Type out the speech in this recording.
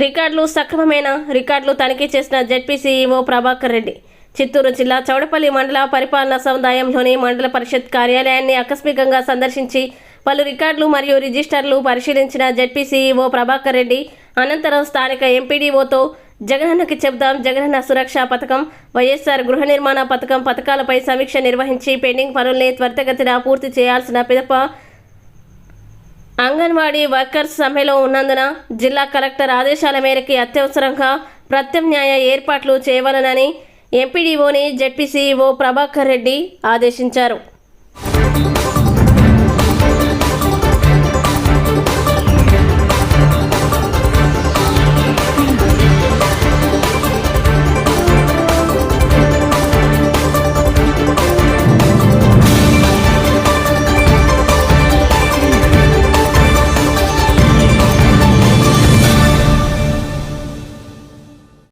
రికార్డులు సక్రమమైన? రికార్డులు తనిఖీ చేసిన జెడ్పీసీఈఓ ప్రభాకర్ రెడ్డి. చిత్తూరు జిల్లా చౌడపల్లి మండల పరిపాలనా సముదాయంలోని మండల పరిషత్ కార్యాలయాన్ని ఆకస్మికంగా సందర్శించి పలు రికార్డులు మరియు రిజిస్టర్లు పరిశీలించిన జడ్పీసీఈఓ ప్రభాకర్ రెడ్డి అనంతరం స్థానిక ఎంపీడీఓతో జగనన్నకి చెబుదాం జగనన్న సురక్ష పథకం వైఎస్ఆర్ గృహ నిర్మాణ పథకం పథకాలపై సమీక్ష నిర్వహించి పెండింగ్ పనుల్ని త్వరితగతిన పూర్తి చేయాల్సిన పిదప అంగన్వాడీ వర్కర్స్ సమ్మెలో ఉన్నందున జిల్లా కలెక్టర్ ఆదేశాల మేరకు అత్యవసరంగా ప్రత్యామ్నాయ ఏర్పాట్లు చేయవలనని ఎంపీడీఓని జెడ్పీసీఓ ప్రభాకర్ రెడ్డి ఆదేశించారు.